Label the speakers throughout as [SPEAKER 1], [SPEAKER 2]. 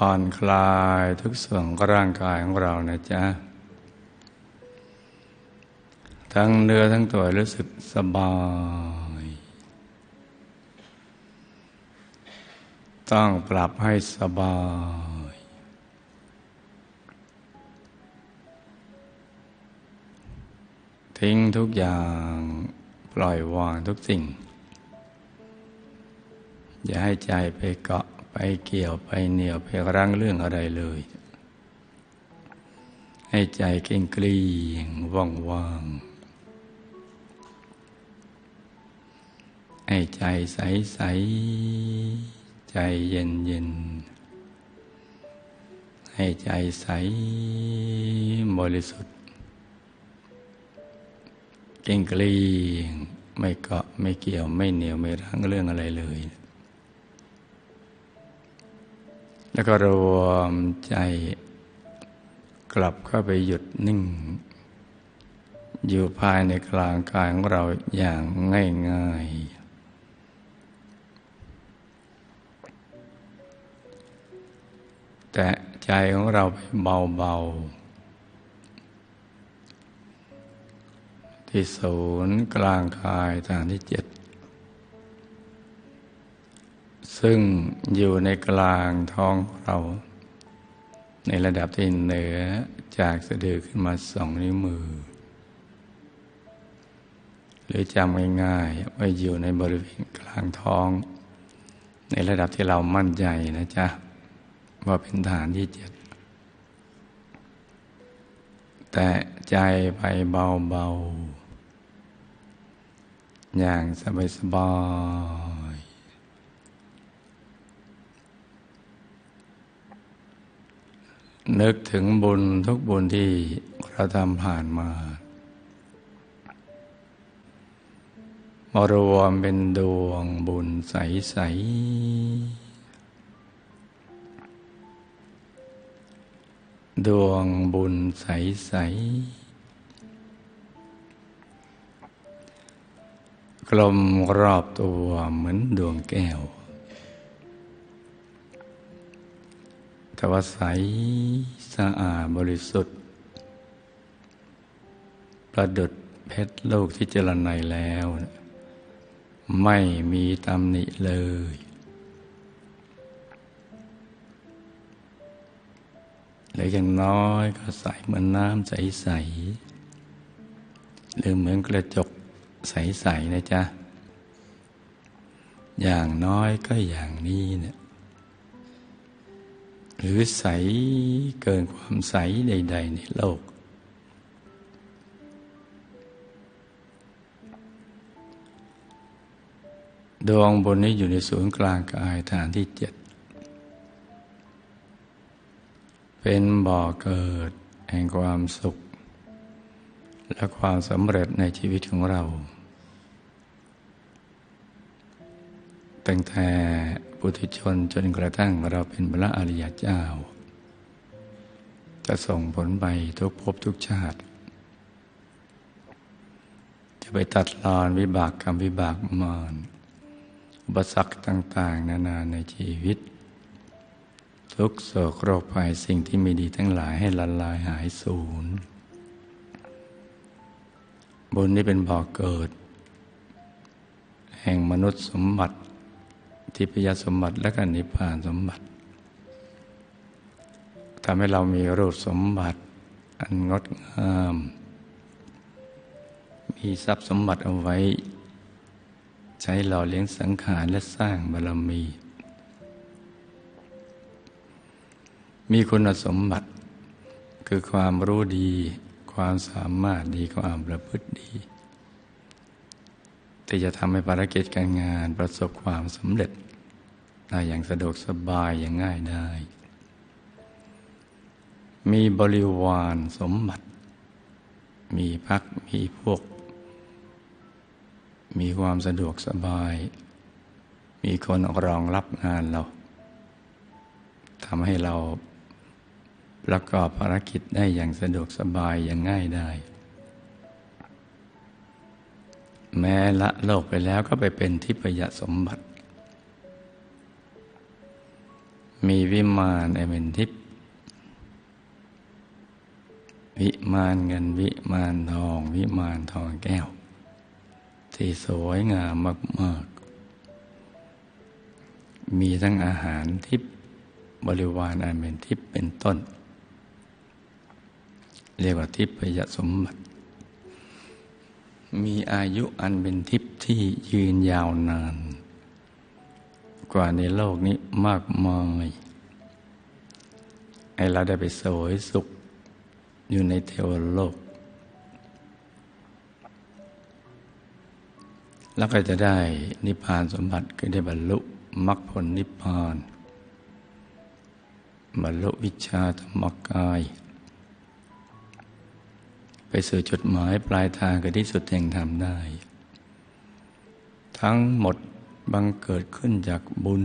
[SPEAKER 1] ผ่อนคลายทุกส่วนของร่างกายของเรานะจ๊ะ ทั้งเนื้อทั้งตัวรู้สึกสบาย ต้องปรับให้สบาย ทิ้งทุกอย่างปล่อยวางทุกสิ่ง อย่าให้ใจไปเกาะ ไปเกี่ยวไปเหนี่ยวไปรั้งเรื่องอะไรเลย ให้ใจเก่งกลีงว่างว่างให้ใจใสใสใจเย็นเย็นให้ใจใสบริสุทธิ์ เก่งกลีงไม่เกาะไม่เกี่ยวไม่เหนียวไม่รั้งเรื่องอะไรเลย แล้วก็รวมใจกลับเข้าไปหยุดนิ่ง อยู่ภายในกลางกายของเราอย่างง่ายๆแต่ใจของเราไปเบาๆ ที่ศูนย์กลางกายฐานที่เจ็ด ซึ่งอยู่ในกลางท้องเรา ในระดับที่เหนือจากสะดือขึ้นมาสองนิ้วมือ หรือจำง่ายๆว่าอยู่ในบริเวณกลางท้อง ในระดับที่เรามั่นใจนะจ๊ะ ว่าเป็นฐานที่เจ็ดแต่ใจไปเบาๆอย่างสบายๆ นึกถึงบุญทุกบุญที่เราทำผ่านมามารวมเป็นดวงบุญใส ๆ ดวงบุญใส ๆ กลมรอบตัวเหมือนดวงแก้ว แต่ว่าใสสะอาดบริสุทธิ์ ประดุดเพชรโลกที่เจรไนแล้ว ไม่มีตำหนิเลย หรืออย่างน้อยก็ใสเหมือนน้ำใสๆหรือเหมือนกระจกใสๆนะจ๊ะ อย่างน้อยก็อย่างนี้เนี่ย หรือใสเกินความใสใด ๆ ในโลก ดวงบนนี้อยู่ในศูนย์กลางกายฐานที่เจ็ด เป็นบ่อเกิดแห่งความสุข และความสำเร็จในชีวิตของเรา ตั้งแต่ ปุถุชนจนกระทั่งเราเป็นพระอริยเจ้า จะส่งผลไปทุกภพทุกชาติ จะไปตัดรอนวิบากกรรมวิบากมารอุปสรรคต่าง ๆ นานาในชีวิต ทุกโศกโรคภัยสิ่งที่ไม่ดีทั้งหลายให้ละลายหายสูญบุญนี้เป็นบ่อกเกิด แห่งมนุษย์สมบัติ ทิพยสมบัติและกันนิพพานสมบัติทำให้เรามีรูปสมบัติอันงดงาม มีทรัพย์สมบัติเอาไว้ ใช้หล่อเลี้ยงสังขารและสร้างบารมี มีคุณสมบัติ คือความรู้ดี ความสามารถดีความประพฤติดี ที่จะทำให้ภารกิจการงานประสบความสำเร็จได้อย่างสะดวกสบายอย่างง่ายได้ มีบริวารสมบัติ มีพักมีพวก มีความสะดวกสบาย มีคนรองรับงานเราทำให้เราประกอบภารกิจได้อย่างสะดวกสบายอย่างง่ายได้ แม้ละโลกไปแล้วก็ไปเป็นทิพยสมบัติ มีวิมานไอเป็นทิพวิมานเงินวิมานทอง วิมานทองแก้ว ที่สวยงามมาก ๆ มีทั้งอาหารทิพบริวารอันเป็นทิพเป็นต้น เรียกว่าทิพยสมบัติ มีอายุอันเป็นทิพย์ที่ยืนยาวนาน กว่าในโลกนี้มากมายให้เราได้ไปสวยสุขอยู่ในเทวโลก แล้วก็จะได้นิพพานสมบัติก็ได้บรรลุมรรคผลนิพพาน บรรลุวิชาธรรมกาย สู่จุดหมายปลายทางกันที่สุดแห่งธรรมได้ ทั้งหมดบังเกิดขึ้นจากบุญ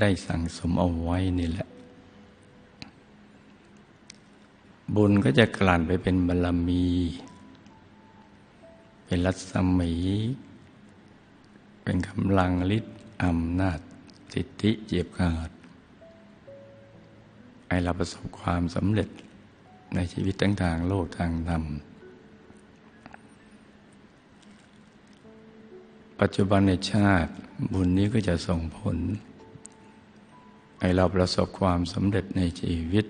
[SPEAKER 1] ได้สั่งสมเอาไว้นี่แหละ บุญก็จะกลั่นไปเป็นบารรมี เป็นรัศมี เป็นกำลังฤทธิ์อำนาจสิทธิเจียบขาดให้เราประสบความสำเร็จในชีวิตทั้งทางโลกทางธรรม ปัจจุบันในชาติบุญนี้ก็จะส่งผล ให้เราประสบความสำเร็จในชีวิต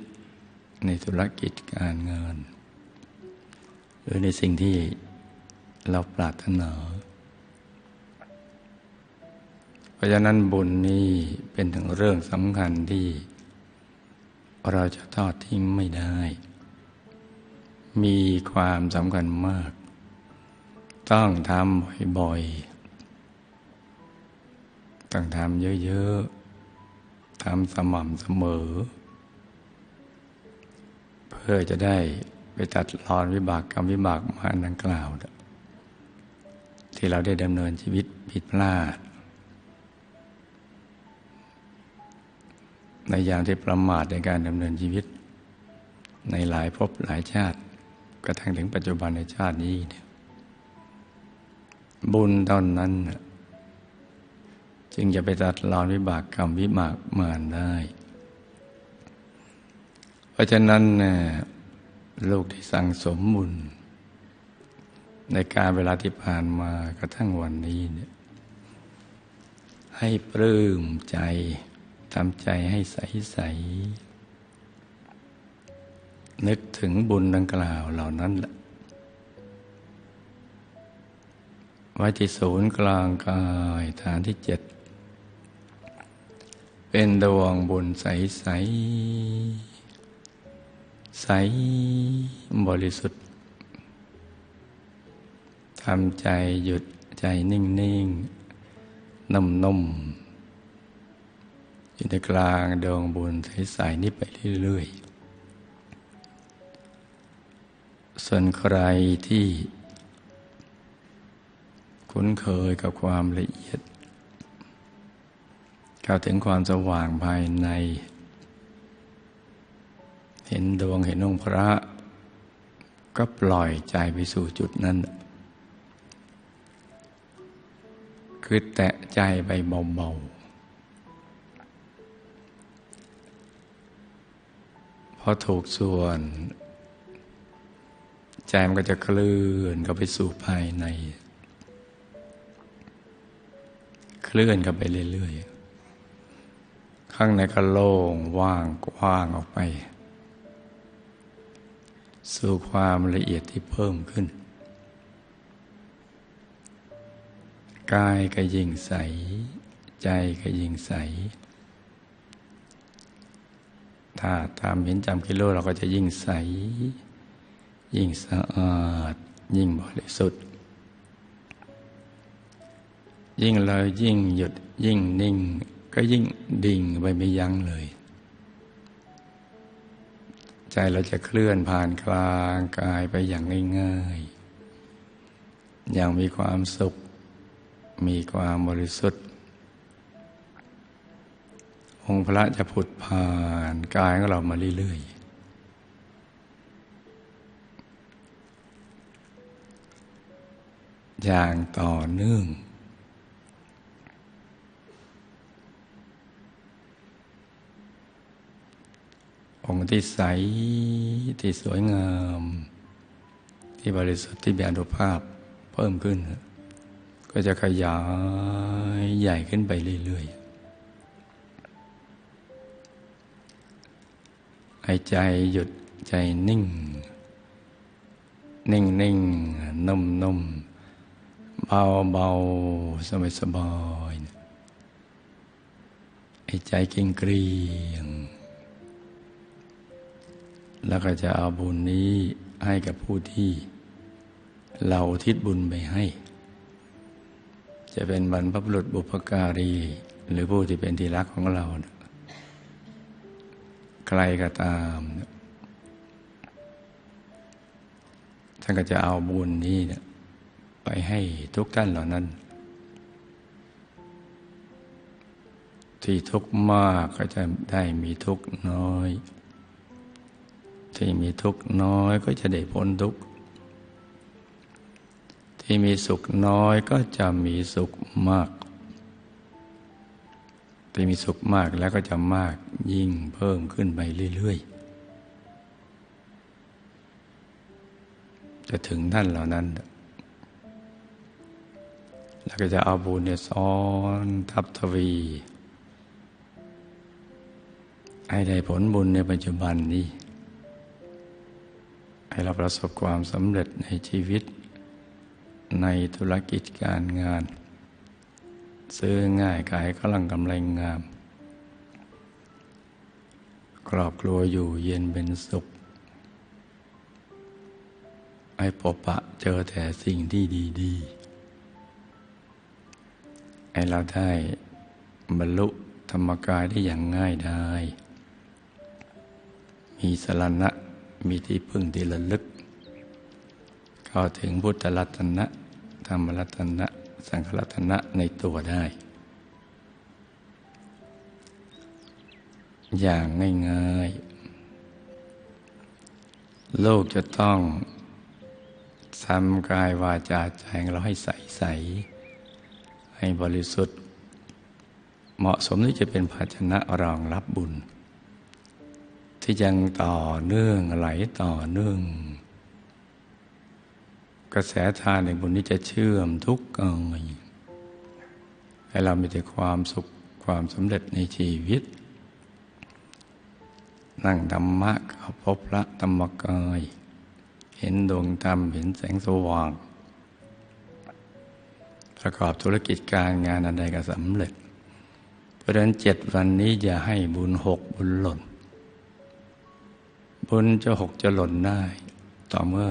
[SPEAKER 1] ในธุรกิจการเงิน หรือในสิ่งที่เราปรารถนา เพราะฉะนั้นบุญนี้เป็นถึงเรื่องสำคัญที่เราจะทอดทิ้งไม่ได้ มีความสำคัญมาก ต้องทำบ่อยๆ ต้องทำเยอะๆ ทำสม่ำเสมอ เพื่อจะได้ไปตัดรอนวิบากกรรมวิบากมาดังกล่าว ที่เราได้ดำเนินชีวิตผิดพลาด ในอย่างที่ประมาทในการดำเนินชีวิต ในหลายภพหลายชาติกระทั่งถึงปัจจุบันในชาตินี้เนี่ยบุญตอนนั้น จึงจะไปตัดรอนวิบากกรรมวิบากมานได้ เพราะฉะนั้นลูกที่สั่งสมบุญ ในการเวลาที่ผ่านมากระทั่งวันนี้เนี่ยให้ปลื้มใจทำใจให้ใสใสนึกถึงบุญดังกล่าวเหล่านั้นแหละไว้ที่ศูนย์กลางกายฐานที่เจ็ด เป็นดวงบุญใสใสใสบริสุทธิ์ทำใจหยุดใจนิ่งๆนุ่มๆอยู่ในกลางดวงบุญใสๆนี้ไปเรื่อยๆ ส่วนใครที่ คุ้นเคยกับความละเอียด เข้าถึงความสว่างภายใน เห็นดวงเห็นองค์พระ ก็ปล่อยใจไปสู่จุดนั้น คือแตะใจไปเบาๆพอถูกส่วนใจมันก็จะเคลื่อนเข้าไปสู่ภายใน เคลื่อนเข้าไปเรื่อยๆ ข้างในก็โล่งว่างกว้างออกไป สู่ความละเอียดที่เพิ่มขึ้น กายก็ยิ่งใส ใจก็ยิ่งใส ถ้าตามเห็นจำกิโลเราก็จะยิ่งใส ยิ่งสะอาด ยิ่งบริสุทธิ์ ยิ่งเลยยิ่งหยุดยิ่งนิ่ง ก็ยิ่งดิ่งไปไม่ยั้งเลย ใจเราจะเคลื่อนผ่านกลางกายไปอย่างง่ายๆ อย่างมีความสุข มีความบริสุทธิ์ องค์พระจะผุดผ่านกายของเรามาเรื่อยๆอย่างต่อเนื่อง องค์ที่ใสที่สวยงาม ที่บริสุทธิ์ที่มีอนุภาพเพิ่มขึ้น ก็จะขยายใหญ่ขึ้นไปเรื่อยๆหายใจหยุดใจนิ่ง นิ่งนิ่งนุ่มนุ่มเบาเบาสบายสบายไอ้ใจเก่งเกรียง แล้วก็จะเอาบุญนี้ให้กับผู้ที่ เราทิศบุญไปให้ จะเป็นบรรพบุรุษบุพการี หรือผู้ที่เป็นที่รักของเรา ใครก็ตามท่านก็จะเอาบุญนี้ไปให้ทุกท่านเหล่านั้น ที่ทุกข์มากก็จะได้มีทุกข์น้อย ที่มีทุกข์น้อยก็จะได้พ้นทุกข์ ที่มีสุขน้อยก็จะมีสุขมาก ที่มีสุขมากแล้วก็จะมากยิ่งเพิ่มขึ้นไปเรื่อยๆ จะถึงท่านเหล่านั้น แล้วก็จะเอาบุญเนี่ยซ้อนทับทวีให้ได้ผลบุญในปัจจุบันนี้ ให้เราประสบความสำเร็จในชีวิต ในธุรกิจการงาน ซื้อง่ายขายกำลังกำไรงาม ครอบครัวอยู่เย็นเป็นสุขให้พบปะเจอแต่สิ่งที่ดีๆให้เราได้บรรลุธรรมกายได้อย่างง่ายดายมีสรณะ มีที่พึ่งที่ระลึก เข้าถึงพุทธรัตนะ ธรรมรัตนะ สังฆรัตนะในตัวได้ อย่างง่ายๆ โลกจะต้องทำกายวาจาใจของเราให้ใสใส ให้บริสุทธิ์ เหมาะสมที่จะเป็นภาชนะรองรับบุญ ที่ยังต่อเนื่องไหลต่อเนื่อง กระแสทานในบุญนี้จะเชื่อมทุกกายให้เรามีแต่ความสุขความสำเร็จในชีวิต นั่งธรรมะเขาพบพระธรรมกายเห็นดวงธรรมเห็นแสงสว่าง ประกอบธุรกิจการงานอะไรก็สำเร็จ เพราะฉะนั้นเจ็ดวันนี้อย่าให้บุญหกบุญหล่น บุญจะหกจะหล่นได้ ต่อเมื่อ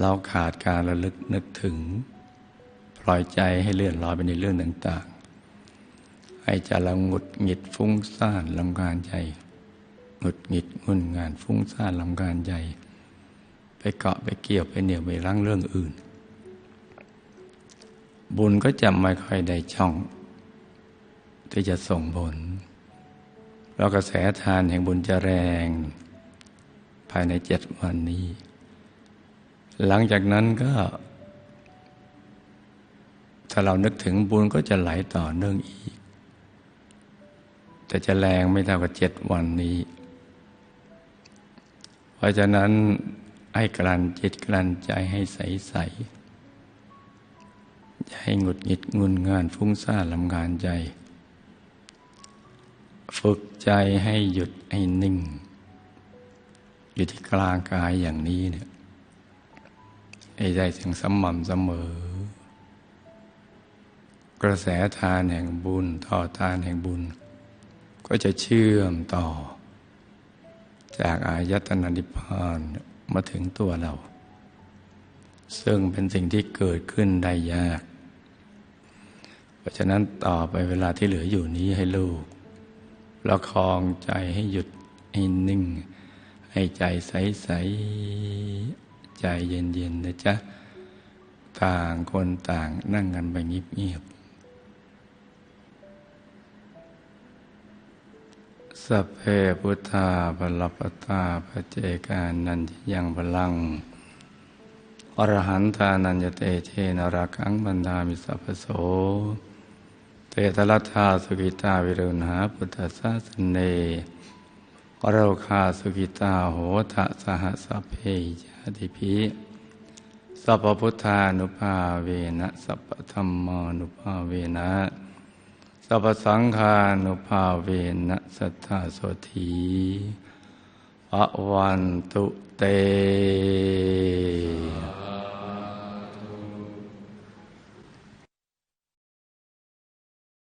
[SPEAKER 1] เราขาดการระลึกนึกถึง ปล่อยใจให้เลื่อนลอยไปในเรื่องต่างๆ ให้จะละงุดหงิดฟุ้งซ่านลำการใจหงุดหงิดงุนงานฟุ้งซ่านลำการใจ ไปเกาะไปเกี่ยวไปเหนี่ยวไปรั้งเรื่องอื่น บุญก็จะไม่ค่อยได้ช่อง ที่จะส่งผล เรากระแสทานแห่งบุญจะแรง ภายในเจ็ดวันนี้ หลังจากนั้นก็ ถ้าเรานึกถึงบุญก็จะไหลต่อเนื่องอีก แต่จะแรงไม่เท่ากับเจ็ดวันนี้ เพราะฉะนั้นให้กลั่นจิตกลั่นใจให้ใสๆให้หงุดหงิดงุนงานฟุ้งซ่านลำคาญใจ ฝึกใจให้หยุดให้นิ่ง อยู่ที่กลางกายอย่างนี้เนี่ยให้ได้ถึงสม่ำเสมอ กระแสทานแห่งบุญต่อทานแห่งบุญ ก็จะเชื่อมต่อ จากอายตนะนิพพานมาถึงตัวเรา ซึ่งเป็นสิ่งที่เกิดขึ้นได้ยาก เพราะฉะนั้นต่อไปเวลาที่เหลืออยู่นี้ให้ลูก ประคองใจให้หยุดให้นิ่ง ให้ใจใสๆใจเย็นๆนะจ๊ะ ต่างคนต่างนั่งกันไปเงียบๆสัพเพพุทธาบลปตาปเจกานันยังพลังอรหันธานัญญเตเชนรักังบันดามิสัพโส เตตลัทธาสุกิตาวิรุณหาพุทธศาสเนโรคาสุกิตาโหทะสหสเพยาติภิสัพพุทธานุภาเวนะสัพธรรมานุภาเวนะสัพสังฆานุภาเวนะสัทธาโสธีภวันตุเต